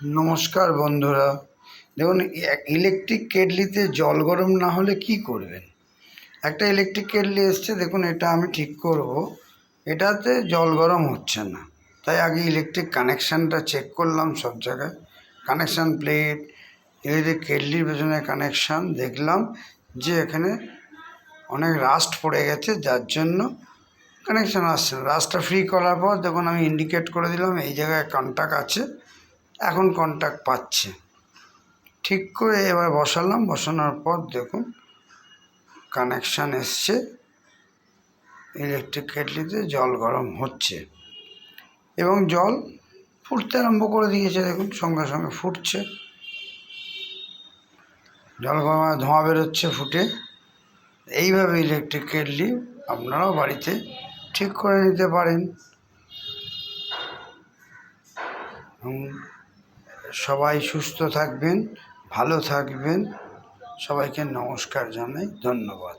নমস্কার বন্ধুরা। দেখুন ইলেকট্রিক কেটলিতে জল গরম না হলে কি করবেন? একটা ইলেকট্রিক কেটলি এসছে, দেখুন, এটা আমি ঠিক করব। এটাতে জল গরম হচ্ছে না। তাই আগে ইলেকট্রিক কানেকশানটা চেক করলাম সব জায়গায়। কানেকশান প্লেট ইলেকট্রিক কেটলির পেছনে কানেকশান দেখলাম যে এখানে অনেক রাস্ট পড়ে গেছে, যার জন্য কানেকশান আসছে না। রাস্টটা ফ্রি করার পর, দেখুন, আমি ইন্ডিকেট করে দিলাম, এই জায়গায় কন্ট্যাক্ট আছে। এখন কন্ট্যাক্ট পাচ্ছে। ঠিক করে এবার বসালাম, বসানোর পর দেখুন কানেকশান এসছে। ইলেকট্রিক কেটলিতে জল গরম হচ্ছে এবং জল ফুটতে আরম্ভ করে দিয়েছে, দেখুন সঙ্গে সঙ্গে ফুটছে। জল গরম ধোঁয়া বেরোচ্ছে ফুটে। এইভাবে ইলেকট্রিক কেটলি আপনারাও বাড়িতে ঠিক করে নিতে পারেন। সবাই সুস্থ থাকবেন ভালো থাকবেন। সবাইকে নমস্কার জানাই ধন্যবাদ।